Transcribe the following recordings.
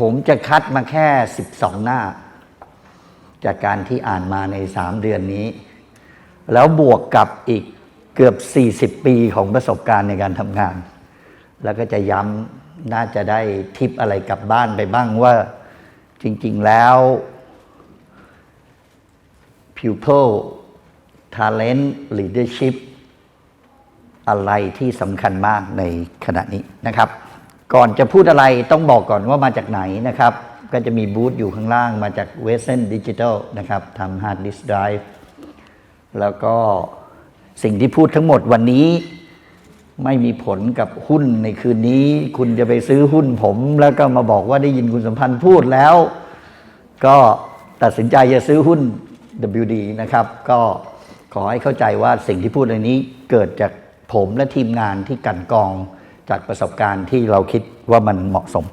ผมจะคัดมาแค่ 12 หน้า จากการที่อ่านมาใน 3 เดือนนี้ แล้วบวกกับอีกเกือบ 40 ปีของประสบการณ์ในการทำงาน แล้วก็จะย้ำน่าจะได้ทิปอะไรกลับบ้านไปบ้างว่าจริง ๆ แล้ว pupil talent leadership อะไรที่สำคัญมากในขณะนี้นะครับ ก่อนจะพูดอะไรต้องบอกก่อนว่ามาจากไหนนะครับ ก็จะมีบูธอยู่ข้างล่างมาจาก w e s t e n Digital นะครับทำ Hard Disk Drive แล้วก็สิ่งที่พูดทั้งหมดวันนี้ ไม่มีผลกับหุ้นในคืนนี้ คุณจะไปซื้อหุ้นผม แล้วก็มาบอกว่าได้ยินคุณสัมพันธ์พูดแล้ว ก็ตัดสินใจจะซื้อหุ้น WD นะครับ ก็ขอให้เข้าใจว่าสิ่งที่พูดในนี้เกิดจากผมและทีมงานที่กันกอง จากประสบการณ์ที่เราคิดว่ามันเหมาะสม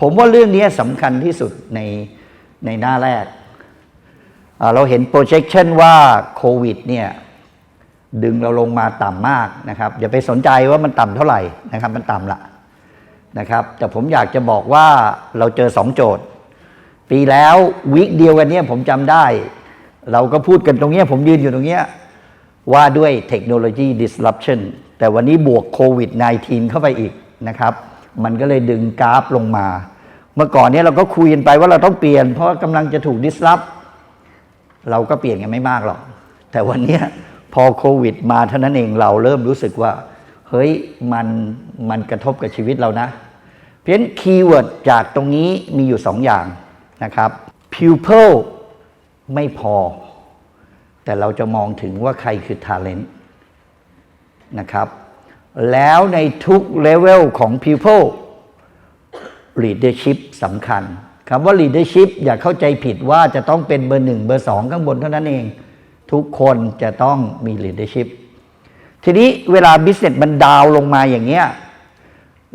ผมว่าเรื่องนี้สำคัญที่สุดในในหน้าแรก เราเห็น projection ว่าโควิดเนี่ยดึงเราลงมาต่ำมากนะครับอย่าไปสนใจว่ามันต่ำเท่าไหร่นะครับมันต่ำละนะครับแต่ผมอยากจะบอกว่าเราเจอสองโจทย์ ปีแล้ววีคเดียวกันเนี่ยผมจำได้ เราก็พูดกันตรงเนี้ยผมยืนอยู่ตรงเนี้ยว่าด้วยเทคโนโลยี disruption แต่วันนี้บวกโควิด -19 เข้าไปอีกนะครับ มันก็เลยดึงกราฟลงมา เมื่อก่อนเนี้เราก็คุยกันไปว่าเราต้องเปลี่ยน เพราะกำลังจะถูก disrupt เราก็เปลี่ยนกันไม่มากหรอก แต่วันนี้พอโควิด มาเท่านั้นเองเราเริ่มรู้สึกว่าเฮ้ยมันมันกระทบกับชีวิตเรานะ เพราะฉะนั้นคีย์เวิร์ดจากตรงนี้มีอยู่สองอย่างนะครับ pupil ไม่พอ แต่เราจะมองถึงว่าใครคือ talent นะครับ แล้วในทุกเลเวลของ pupil leadership สำคัญคำว่า leadership อย่าเข้าใจผิดว่าจะต้องเป็นเบอร์หนึ่งเบอร์สองข้างบนเท่านั้นเอง ทุกคนจะต้องมี leadership ทีนี้เวลา business มันดาวลงมาอย่างเงี้ย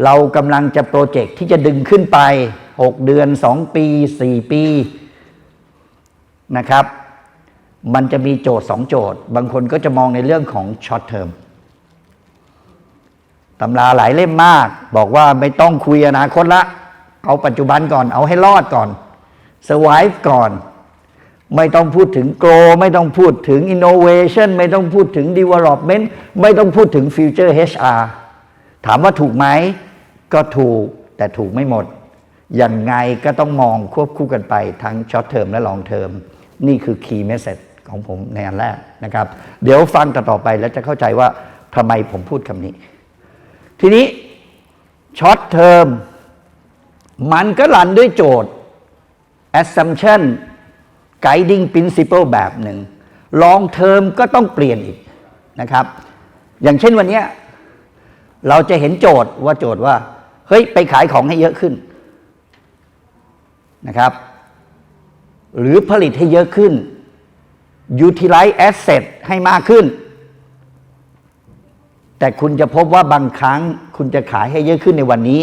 เรากำลังจะโปรเจกต์ที่จะดึงขึ้นไป 6 เดือน 2 ปี 4 ปีนะครับ มันจะมีโจทย์ 2 โจทย์ บางคนก็จะมองในเรื่องของช็อตเทอม ตำราหลายเล่มมาก บอกว่าไม่ต้องคุยอนาคตละ เอาปัจจุบันก่อนเอาให้รอดก่อน survive ก่อน ไม่ต้องพูดถึง grow ไม่ต้องพูดถึง innovation ไม่ต้องพูดถึง development ไม่ต้องพูดถึง future HR ถามว่าถูกไหม ก็ถูกแต่ถูกไม่หมด ยังไงก็ต้องมองควบคู่กันไปทั้งช็อตเทอมและลองเทอมนี่คือ key message ของผมในอันแรกนะครับ เดี๋ยวฟังต่อๆไปแล้วจะเข้าใจว่าทำไมผมพูดคำนี้ ทีนี้ช็อตเทอมมันก็รันด้วยโจทย์ assumption guiding principle แบบหนึ่ง long term ก็ต้องเปลี่ยนอีกนะครับ อย่างเช่นวันนี้เราจะเห็นโจทย์ว่าโจทย์ว่า เฮ้ย ไปขายของให้เยอะขึ้นนะครับ หรือผลิตให้เยอะขึ้น utilize asset ให้มากขึ้น แต่คุณจะพบว่าบางครั้งคุณจะขายให้เยอะขึ้นในวันนี้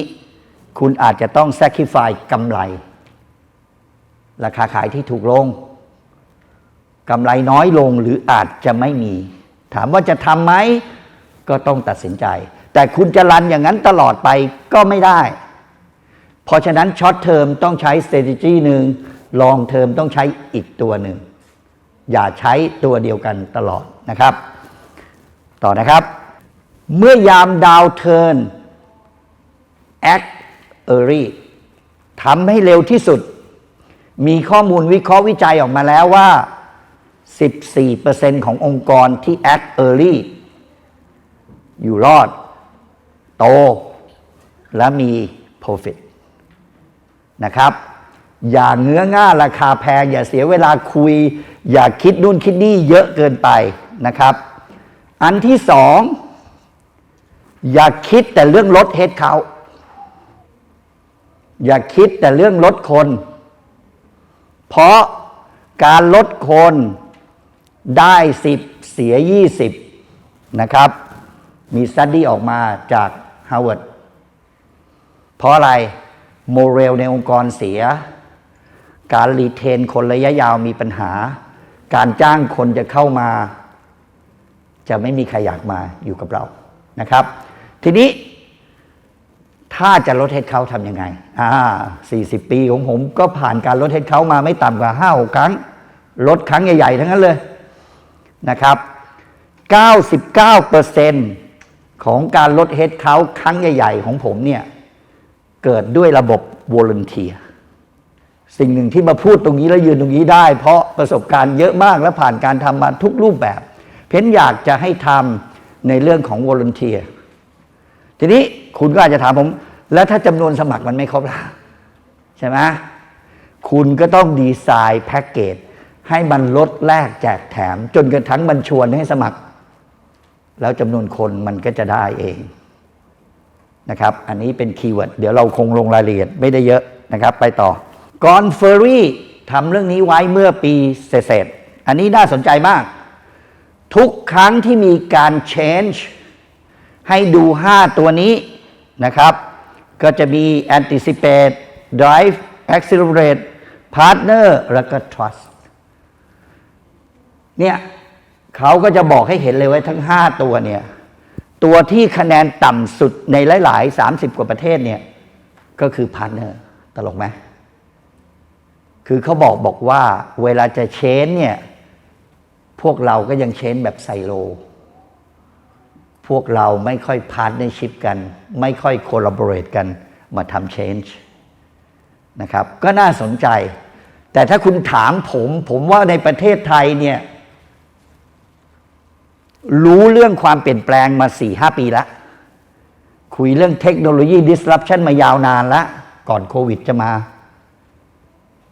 คุณอาจจะต้อง sacrifice กำไร ราคาขายที่ถูกลงกำไรน้อยลงหรืออาจจะไม่มี ถามว่าจะทำไหมก็ต้องตัดสินใจ แต่คุณจะรันอย่างนั้นตลอดไปก็ไม่ได้ เพราะฉะนั้นช็อตเทอมต้องใช้ strategy หนึ่งลองเทอมต้องใช้อีกตัวหนึ่ง อย่าใช้ตัวเดียวกันตลอดนะครับ ต่อนะครับ เมื่อยามดาวเทิร์น act early ทำให้เร็วที่สุด มีข้อมูลวิเคราะห์วิจัยออกมาแล้วว่า 14%ขององค์กรที่ act early อยู่รอด โต และมี profit นะครับ อย่าเงื้อง่าราคาแพง อย่าเสียเวลาคุย อย่าคิดนู่นคิดนี่เยอะเกินไปนะครับ อันที่สอง อย่าคิดแต่เรื่องลดเฮดเขา อย่าคิดแต่เรื่องลดคน เพราะการลดคนได้สิบเสียยี่สิบนะครับ มีสตัดดี้ออกมาจากฮาร์วาร์ดเพราะอะไรโมเรลในองค์กรเสีย การรีเทนคนระยะยาวมีปัญหา การจ้างคนจะเข้ามา จะไม่มีใครอยากมาอยู่กับเรานะครับ ทีนี้ ถ้าจะลดเฮดเขาทำยังไง อ่า40ปีของผมก็ผ่านการลดเฮดเขามาไม่ต่ำกว่า5 6ครั้ง ลดครั้งใหญ่ ๆ ทั้งนั้นเลยนะครับ99%ของการลดเฮดเขาครั้งใหญ่ ๆ ของผมเนี่ย เกิดด้วยระบบวอล u n เทียสิ่งหนึ่งที่มาพูดตรงนี้แล้วยืนตรงนี้ได้ เพราะประสบการณ์เยอะมากและผ่านการทำมาทุกรูปแบบ เพนอยากจะให้ทำในเรื่องของวอล u n เทีย ทีนี้คุณก็อาจจะถามผม แล้วถ้าจำนวนสมัครมันไม่ครบล่ะใช่ไหมคุณก็ต้องดีไซน์แพ็กเกจให้มันลดแลกแจกแถม จนกระทั่งมันชวนให้สมัคร แล้วจำนวนคนมันก็จะได้เองนะครับ อันนี้เป็นคีย์เวิร์ดเดี๋ยวเราคงลงรายละเอียดไม่ได้เยอะนะครับ ไปต่อกอนเฟอรี่ทำเรื่องนี้ไว้เมื่อปีเศษอันนี้น่าสนใจมาก ทุกครั้งที่มีการ change ให้ดู 5 ตัวนี้นะครับ ก็จะมี anticipate drive accelerate partner แล้วก็ trust เนี่ยเขาก็จะบอกให้เห็นเลยว่าทั้ง 5 ตัวเนี่ย ตัวที่คะแนนต่ำสุดในหลาย ๆ 30 กว่าประเทศเนี่ย ก็คือ partner ตลกไหมคือเขาบอกบอกว่าเวลาจะเชนเนี่ย พวกเราก็ยังเชนแบบไซโล พวกเราไม่ค่อยพาร์ n เนชิพกัน ไม่ค่อย collaborate กันมาทำ change นะครับ ก็น่าสนใจ แต่ถ้าคุณถามผม ผมว่าในประเทศไทยเนี่ย รู้เรื่องความเปลี่ยนแปลงมา4ี่หปีแล้ว คุยเรื่องเทคโนโลยี disruption มายาวนานแล้ว ก่อนโควิดจะมา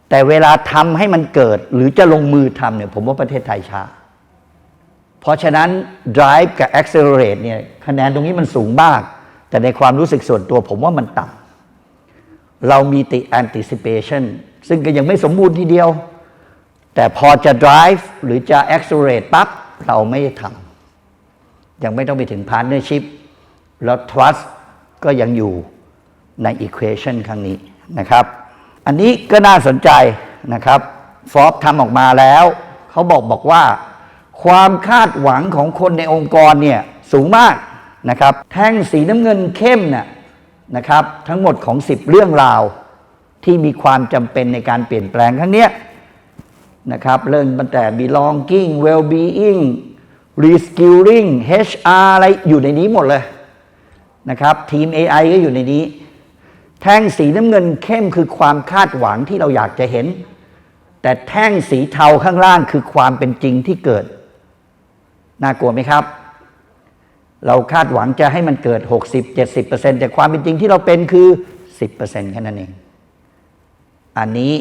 แต่เวลาทำให้มันเกิด หรือจะลงมือทำเนี่ย ผมว่าประเทศไทยช้า เพราะฉะนั้น drive กับ accelerate เนี่ยคะแนนตรงนี้มันสูงมาก แต่ในความรู้สึกส่วนตัวผมว่ามันต่ำเรามีติ anticipation ซึ่งก็ยังไม่สมบูรณ์ทีเดียว แต่พอจะ drive หรือจะ accelerate ปั๊บ เราไม่ทำยังไม่ต้องไปถึง partnership แล้ว trust ก็ยังอยู่ใน equation ครั้งนี้นะครับ อันนี้ก็น่าสนใจนะครับฟอบทำออกมาแล้ว เขาบอกบอกว่า ความคาดหวังของคนในองค์กรเนี่ยสูงมากนะครับแท่งสีน้ำเงินเข้มน่ะนะครับทั้งหมดของ 10 เรื่องราว ที่มีความจำเป็นในการเปลี่ยนแปลงครั้งเนี้ยนะครับเริ่มตั้งแต่ belonging well-being reskilling HR อะไรอยู่ในนี้หมดเลยนะครับทีม AI ก็อยู่ในนี้ แท่งสีน้ำเงินเข้มคือความคาดหวังที่เราอยากจะเห็น แต่แท่งสีเทาข้างล่างคือความเป็นจริงที่เกิด น่ากลัวไหมครับ เราคาดหวังจะให้มันเกิด 60-70%แต่ความเป็นจริงที่เราเป็นคือ 10%แค่นั้นเอง อันนี้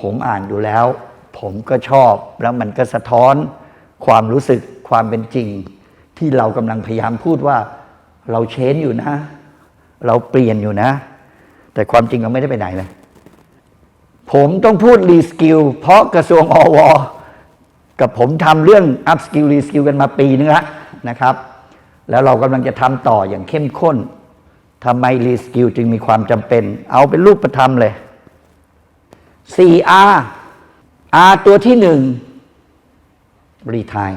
ผมอ่านดูแล้ว ผมก็ชอบแล้วมันก็สะท้อนความรู้สึกความเป็นจริง ที่เรากำลังพยายามพูดว่าเราเชนอยู่นะ เราเปลี่ยนอยู่นะ แต่ความจริงเราไม่ได้ไปไหนเลยผมต้องพูดรีสกิลเพราะกระทรวงอว กับผมทำเรื่องอัพสกิลรีสกิลกันมาปีนึงแล้วนะครับ แล้วเรากำลังจะทำต่ออย่างเข้มข้นทำไมรีสกิลจึงมีความจำเป็น เอาเป็นรูปธรรมเลย 4R R ตัวที่หนึ่งรีทาย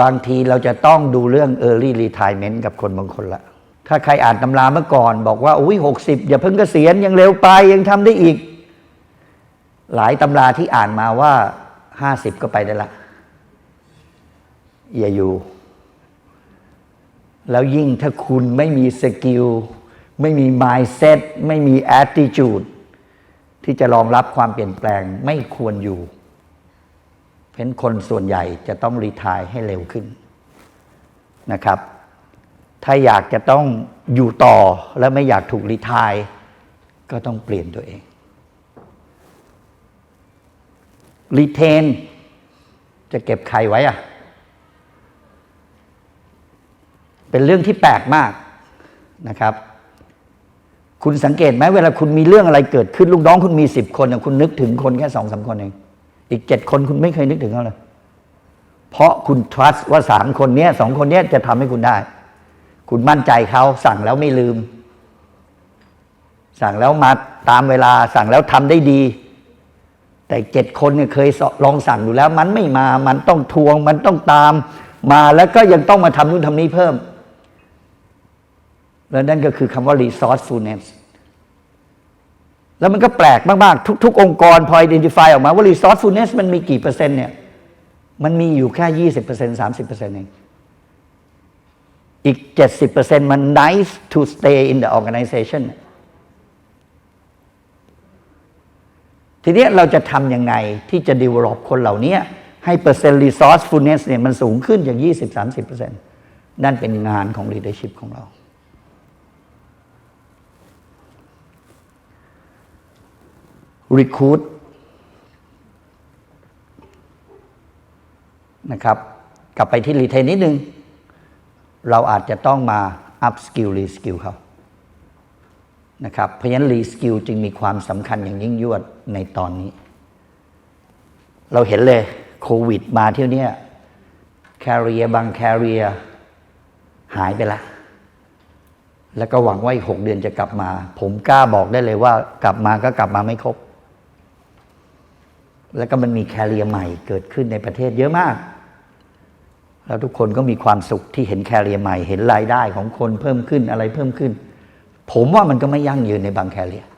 บางทีเราจะต้องดูเรื่อง Early Retirement กับคนบางคนละถ้าใครอ่านตำราเมื่อก่อน บอกว่าอุ้ยหกสิบอย่าเพิ่งเกษียณยังเร็วไปยังทำได้อีก หลายตำราที่อ่านมาว่าห้าสิบก็ไปได้ละ อย่าอยู่ แล้วยิ่งถ้าคุณไม่มีสกิลไม่มี mindset ไม่มี attitude ที่จะรองรับความเปลี่ยนแปลงไม่ควรอยู่เพราะคนส่วนใหญ่จะต้องรีทายให้เร็วขึ้นนะครับ ถ้าอยากจะต้องอยู่ต่อและไม่อยากถูกรีทายก็ต้องเปลี่ยนตัวเองรีเทนจะเก็บใครไว้อะ เป็นเรื่องที่แปลกมากนะครับ คุณสังเกตไหมเวลาคุณมีเรื่องอะไรเกิดขึ้นลูกน้องคุณมีสิบคนคุณนึกถึงคนแค่สองสาคนเอง อีกเจ็ดคนคุณไม่เคยนึกถึงเขาเลย เพราะคุณ trust ว่าสามคนเนี้ยสองคนเนี้ยจะทำให้คุณได้ คุณมั่นใจเขาสั่งแล้วไม่ลืม สั่งแล้วมาตามเวลาสั่งแล้วทำได้ดีแต่เจ็ดคนเนี่ยเคยลองสั่งดูแล้ว มันไม่มา มันต้องทวง มันต้องตาม มาแล้วก็ยังต้องมาทำนู่นทำนี้เพิ่ม แล้วนั่นก็คือคำว่า resourcefulness แล้วมันก็แปลกมาก ๆ ทุก ๆ องค์กรพอ identify ออกมาว่า resourcefulness มันมีกี่เปอร์เซ็นต์เนี่ย มันมีอยู่แค่ยี่สิบเปอร์เซ็นต์สามสิบเปอร์เซ็นต์เอง อีกเจ็ดสิบเปอร์เซ็นต์มัน nice to stay in the organization ทีนี้เราจะทำยังไงที่จะ develop คนเหล่านี้ให้เปอร์เซ็นต์ resourcefulness เนี่ยมันสูงขึ้นจาก 20-30%นั่นเป็นงานของ leadership ของเรา recruit นะครับ กลับไปที่ retain นิดนึง เราอาจจะต้องมา up skill re skill เขานะครับ เพราะฉะนั้น re skill จึงมีความสำคัญอย่างยิ่งยวดในตอนนี้ เราเห็นเลยโควิดมาเที่ยวนี้แคริเอร์บางแคริเอร์หายไปละ แล้วก็หวังว่าอีกหกเดือนจะกลับมา ผมกล้าบอกได้เลยว่ากลับมาก็กลับมาไม่ครบ แล้วก็มันมีแคริเอร์ใหม่เกิดขึ้นในประเทศเยอะมาก แล้วทุกคนก็มีความสุขที่เห็นแคริเอร์ใหม่ เห็นรายได้ของคนเพิ่มขึ้นอะไรเพิ่มขึ้น ผมว่ามันก็ไม่ยั่งยืนในบางแคริเอร์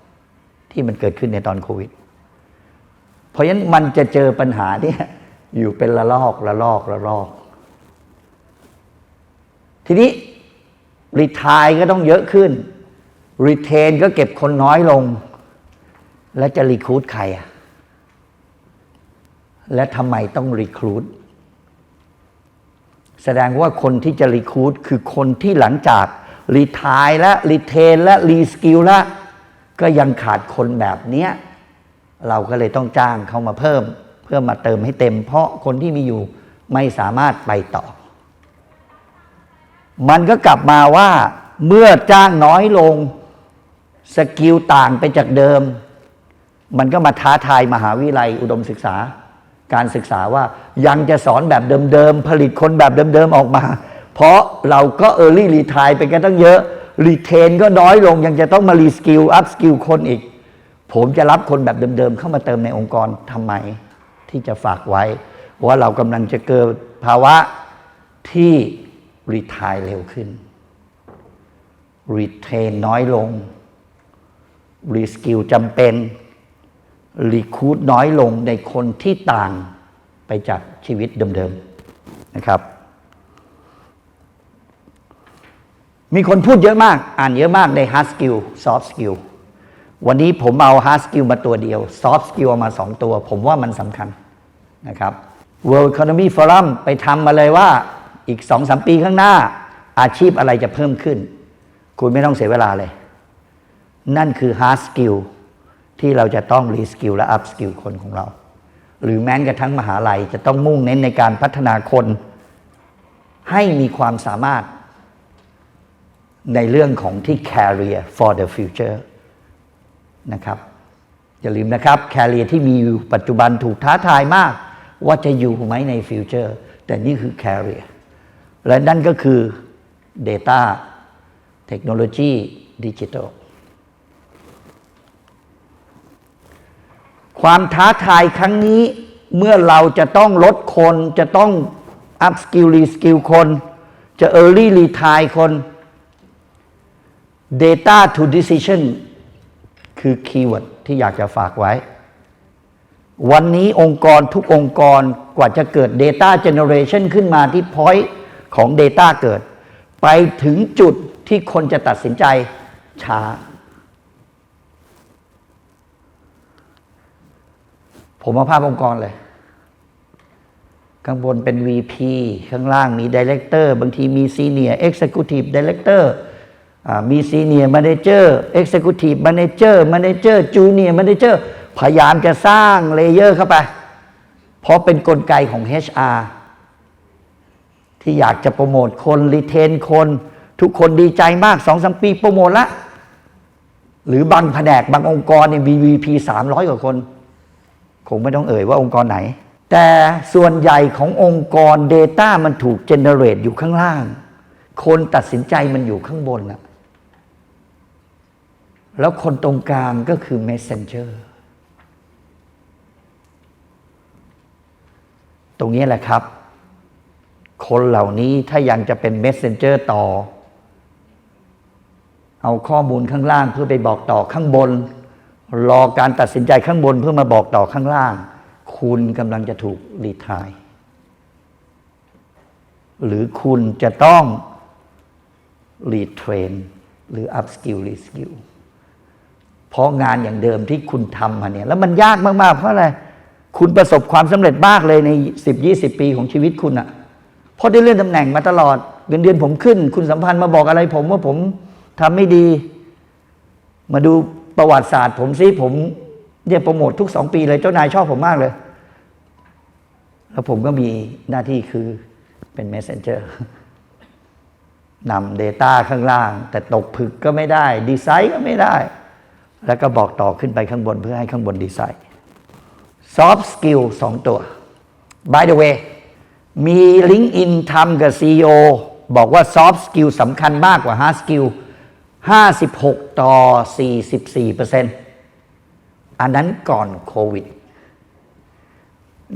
ที่มันเกิดขึ้นในตอนโควิด เพราะฉะนั้นมันจะเจอปัญหาเนี่ยอยู่เป็นละลอกละลอกละลอก ทีนี้รีทายก็ต้องเยอะขึ้นรีเทนก็เก็บคนน้อยลง แล้วจะรีคูดใครอะ และทำไมต้องรีคูดแสดงว่าคนที่จะรีคูดคือคนที่หลังจากรีทายและรีเทนและรีสกิลและ ก็ยังขาดคนแบบเนี้ยเราก็เลยต้องจ้างเขามาเพิ่ม เพื่อมาเติมให้เต็ม เพราะคนที่มีอยู่ไม่สามารถไปต่อ มันก็กลับมาว่า เมื่อจ้างน้อยลง สกิลต่างไปจากเดิม มันก็มาท้าทายมหาวิทยาลัยอุดมศึกษา การศึกษาว่ายังจะสอนแบบเดิมๆ ผลิตคนแบบเดิมๆ ออกมา เพราะเราก็เออร์ลี่รีทายไปกันตั้งเยอะรีเทนก็น้อยลงยังจะต้องมารีสกิลอัพสกิลคนอีก ผมจะรับคนแบบเดิมๆ เข้ามาเติมในองค์กรทำไม ที่จะฝากไว้ ว่าเรากำลังจะเกิดภาวะที่รีทายเร็วขึ้นรีเทนน้อยลงรีสกิลจำเป็น รีคูดน้อยลงในคนที่ต่างไปจากชีวิตเดิมๆนะครับ มีคนพูดเยอะมาก อ่านเยอะมากใน hard skill soft skill วันนี้ผมเอา hard skill มาตัวเดียว soft skill เอามาสองตัว ผมว่ามันสำคัญนะครับ World Economy Forum ไปทำมาเลยว่าอีกสองสามปีข้างหน้า อาชีพอะไรจะเพิ่มขึ้น คุณไม่ต้องเสียเวลาเลย นั่นคือ hard skill ที่เราจะต้อง re skill และ up skill คนของเรา หรือแม้กระทั่งมหาลัยจะต้องมุ่งเน้นในการพัฒนาคน ให้มีความสามารถในเรื่องของที่ career for the future นะครับ อย่าลืมนะครับ career ที่มีอยู่ปัจจุบันถูกท้าทายมาก ว่าจะอยู่ไหมใน future แต่นี่คือ career และนั่นก็คือ data technology digital ความท้าทายครั้งนี้เมื่อเราจะต้องลดคนจะต้อง up skill re skill คน จะ early retire คน data to decision คือคีย์เวิร์ดที่อยากจะฝากไว้ วันนี้องค์กรทุกองค์กรกว่าจะเกิด Data Generation ขึ้นมาที่ point ของ Data เกิด ไปถึงจุดที่คนจะตัดสินใจช้า ผมมาภาพองค์กรเลย ข้างบนเป็น VP ข้างล่างมี Director บางทีมี Senior Executive Director อ่ามี Senior Manager Executive Manager Manager Junior Manager พยายามจะสร้างเลเยอร์เข้าไป เพราะเป็นนกลไกของ HR ที่อยากจะโปรโมทคน รีเทนคน ทุกคนดีใจมากสองสมปี โปรโมทละ หรือบางแผนกบางองค์กรเนี่ยมี VP 300 กว่าคน คงไม่ต้องเอ่ยว่าองค์กรไหน แต่ส่วนใหญ่ขององค์กร Data มันถูกเจเนเรตอยู่ข้างล่าง คนตัดสินใจมันอยู่ข้างบนนะแล้วคนตรงกลางก็คือ Messenger ตรงนี้แหละครับ คนเหล่านี้ถ้ายังจะเป็น Messenger ต่อ เอาข้อมูลข้างล่างเพื่อไปบอกต่อข้างบน รอการตัดสินใจข้างบนเพื่อมาบอกต่อข้างล่าง คุณกำลังจะถูกรีทาย หรือคุณจะต้องรีเทรนหรือ up skill re skill เพราะงานอย่างเดิมที่คุณทำมาเนี่ย แล้วมันยากมาก ๆ เพราะอะไร คุณประสบความสำเร็จมากเลยใน10-20ปีของชีวิตคุณอะเพราะได้เลื่อนตำแหน่งมาตลอดเงินเดือนผมขึ้น คุณสัมพันธ์มาบอกอะไรผมว่าผมทำไม่ดี มาดู ประวัติศาสตร์ ผมซิผมเนี่ยโปรโมททุกสองปีเลยเจ้านายชอบผมมากเลย แล้วผมก็มีหน้าที่คือเป็น messenger นำ Data ข้างล่าง แต่ตกผึกก็ไม่ได้ ดีไซน์ก็ไม่ได้ แล้วก็บอกต่อขึ้นไปข้างบนเพื่อให้ข้างบนดีไซน์ soft skill สองตัว by the way มี LinkedIn ทำกับ CEO บอกว่า soft skill สำคัญมากกว่า hard skill 56 ต่อ 44เปอร์เซ็นต์อันนั้นก่อนโควิด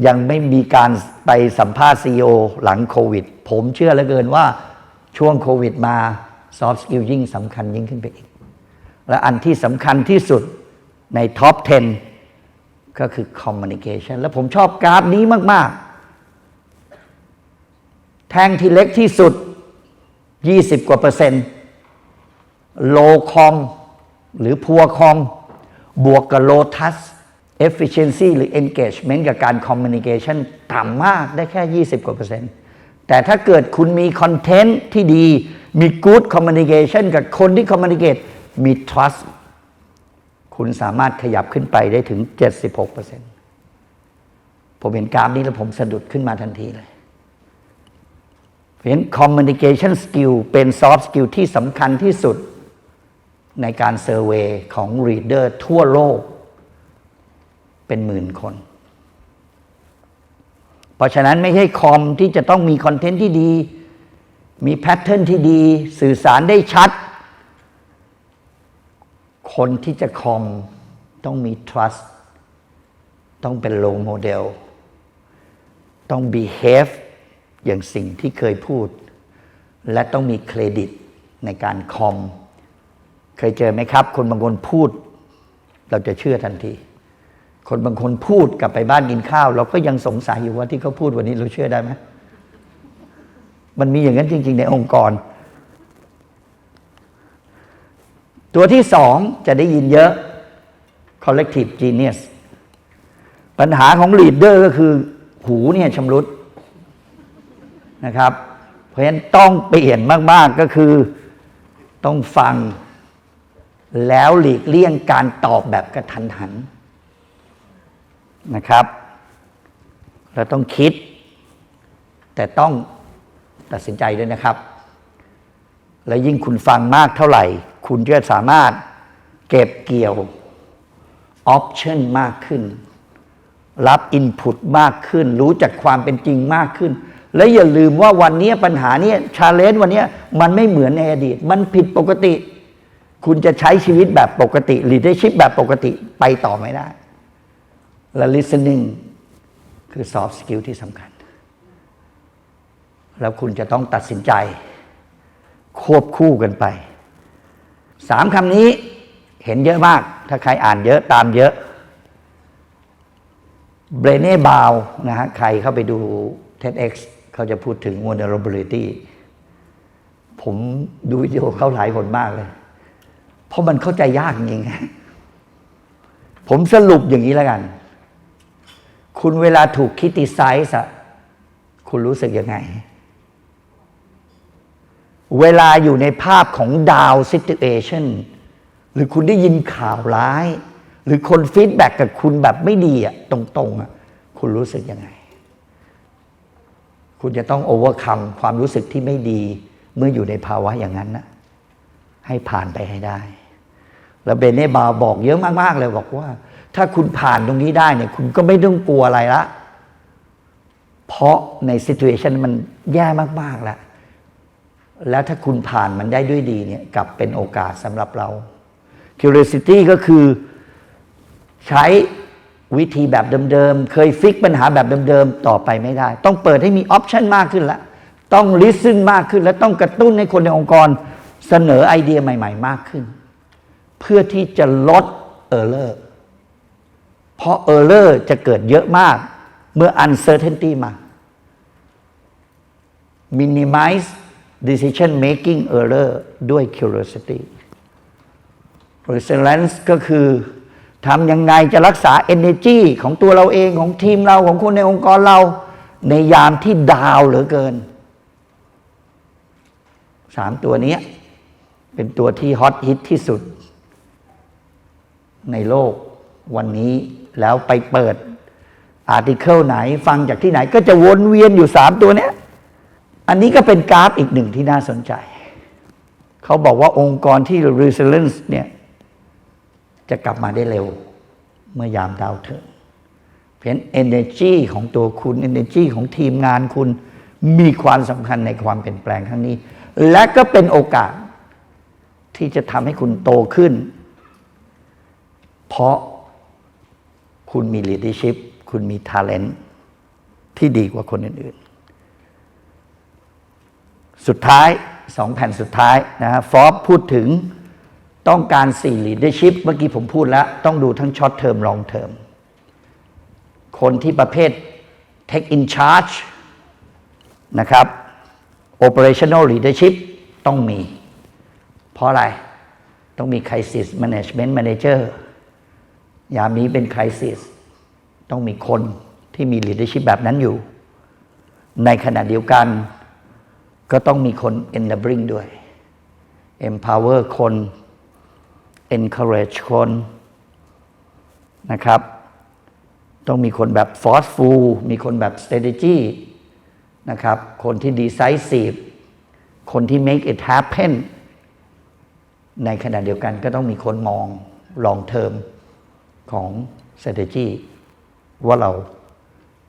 ยังไม่มีการไปสัมภาษณ์ CEO หลังโควิด ผมเชื่อเหลือเกินว่าช่วงโควิดมา soft skill ยิ่งสำคัญยิ่งขึ้นไปอีก และอันที่สำคัญที่สุดในท็อป 10 ก็คือ communication และผมชอบกราฟนี้มาก ๆ แท่งที่เล็กที่สุด 20 กว่าเปอร์เซ็นต์ low com หรือ poor com บวกกับ low touch efficiency หรือ engagement กับการ communication ต่ำมากได้แค่ 20 กว่าเปอร์เซ็นต์ แต่ถ้าเกิดคุณมีคอนเทนต์ที่ดี มี good communication กับคนที่ communicate มี trust คุณสามารถขยับขึ้นไปได้ถึง 76%ผมเห็นกราฟนี้แล้วผมสะดุดขึ้นมาทันทีเลยเพราะฉะนั้น communication skill เป็น soft skill ที่สำคัญที่สุด ในการเซอร์เวยของ reader ทั่วโลก เป็นหมื่นคน เพราะฉะนั้นไม่ใช่คอมที่จะต้องมีคอนเทนต์ที่ดี มีแพทเทิร์นที่ดี สื่อสารได้ชัด คนที่จะคอมต้องมี trust ต้องเป็น role model ต้อง behave อย่างสิ่งที่เคยพูด และต้องมีเครดิตในการคอม เคยเจอไหมครับ คนบางคนพูด เราจะเชื่อทันที คนบางคนพูดกลับไปบ้านกินข้าว เราก็ยังสงสัยอยู่ว่าที่เขาพูดวันนี้เราเชื่อได้ไหมมันมีอย่างนั้นจริง ๆ ในองค์กร ตัวที่สองจะได้ยินเยอะ collective genius ปัญหาของ leader ก็คือ หูเนี่ยชำรุดนะครับ เพราะฉะนั้นต้องเปลี่ยนมาก ๆ ก็คือต้องฟัง แล้วหลีกเลี่ยงการตอบแบบกระทันหันนะครับ เราต้องคิด แต่ต้องตัดสินใจด้วยนะครับ และยิ่งคุณฟังมากเท่าไหร่ คุณจะสามารถเก็บเกี่ยวออปชันมากขึ้น รับอินพุตมากขึ้น รู้จักความเป็นจริงมากขึ้น และอย่าลืมว่าวันนี้ปัญหานี้ชาเลนจ์วันนี้มันไม่เหมือนในอดีต มันผิดปกติ คุณจะใช้ชีวิตแบบปกติ leadership แบบปกติไปต่อไม่ได้ และ listening คือ soft skill ที่สำคัญ แล้วคุณจะต้องตัดสินใจ ควบคู่กันไปสามคำนี้เห็นเยอะมาก ถ้าใครอ่านเยอะตามเยอะเบรเน่บาวนะฮะใครเข้าไปดู TEDx เขาจะพูดถึง vulnerability ผมดูวิดีโอเขาหลายคนมากเลย เพราะมันเข้าใจยากจริงๆผมสรุปอย่างนี้แล้วกัน คุณเวลาถูกคิติไซส์อะคุณรู้สึกยังไง เวลาอยู่ในภาพของดาวซิ t u เอชันหรือคุณได้ยินข่าวร้าย หรือคนฟีดแบ็กกับคุณแบบไม่ดีอะตรงๆอะคุณรู้สึกยังไง คุณจะต้องโอเวอร์คัมความรู้สึกที่ไม่ดี เมื่ออยู่ในภาวะอย่างนั้นนะให้ผ่านไปให้ได้ แล้วเบเน่บาบอกเยอะมากๆเลยบอกว่า ถ้าคุณผ่านตรงนี้ได้เนี่ย คุณก็ไม่ต้องกลัวอะไรละ เพราะในซิทูเอชันมันแย่มากๆแล้ว แล้วถ้าคุณผ่านมันได้ด้วยดีเนี่ยกลับเป็นโอกาสสำหรับเรา curiosity ก็คือใช้วิธีแบบเดิมๆ เคยฟิกปัญหาแบบเดิมๆ ต่อไปไม่ได้ ต้องเปิดให้มีออปชันมากขึ้นล้วต้องลิส t นมากขึ้น และต้องกระตุ้นให้คนในองค์กรเสนอไอเดียใหม่ ๆ มากขึ้น เพื่อที่จะลดเออร์เลอร์เพราะเออร์เลอร์จะเกิดเยอะมากเมื่อ uncertainty มา minimize decision making error ด้วย curiosity resilience ก็คือทำยังไงจะรักษา energy ของตัวเราเองของทีมเราของคนในองค์กรเราในยามที่ดาวเหลือเกินสามตัวนี้เป็นตัวที่ฮอตฮิตที่สุด ในโลกวันนี้แล้วไปเปิดอาร์ติเคิลไหนฟังจากที่ไหน ก็จะวนเวียนอยู่สามตัวเนี้ย อันนี้ก็เป็นกราฟอีกหนึ่งที่น่าสนใจ เขาบอกว่าองค์กรที่ resilience เนี่ยจะกลับมาได้เร็ว เมื่อยามดาวเทิร์นเพราะฉะนั้น energy ของตัวคุณ energy ของทีมงานคุณมีความสำคัญในความเปลี่ยนแปลงครั้งนี้ และก็เป็นโอกาสที่จะทำให้คุณโตขึ้น เพราะคุณมี leadership คุณมี talent ที่ดีกว่าคนอื่น ๆ สุดท้ายสองแผ่นสุดท้ายนะฮะฟอร์พูดถึงต้องการสี่ leadership เมื่อกี้ผมพูดแล้ว ต้องดูทั้ง short term long term คนที่ประเภท take in charge นะครับ operational leadership ต้องมี เพราะอะไร ต้องมี crisis management manager ยามนี้เป็น crisis ต้องมีคนที่มี leadership แบบนั้นอยู่ ในขณะเดียวกัน ก็ต้องมีคน enabling ด้วย empower คน encourage คนนะครับ ต้องมีคนแบบ forceful มีคนแบบ strategy นะครับ คนที่ decisive คนที่ make it happen ในขณะเดียวกันก็ต้องมีคนมอง long term ของ strategy ว่าเรา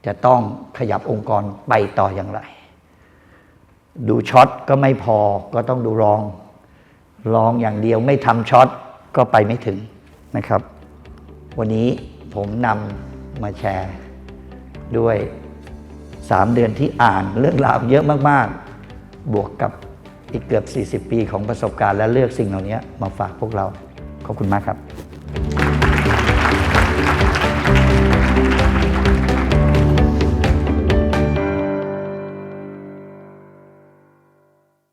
จะต้องขยับองค์กรไปต่ออย่างไร ดูช็อตก็ไม่พอก็ต้องดูรองรองอย่างเดียวไม่ทำช็อตก็ไปไม่ถึงนะครับ วันนี้ผมนำมาแชร์ด้วย 3 เดือนที่อ่านเรื่องราวเยอะมาก ๆ บวกกับอีกเกือบ 40 ปีของประสบการณ์และเลือกสิ่งเหล่านี้มาฝากพวกเรา ขอบคุณมากครับ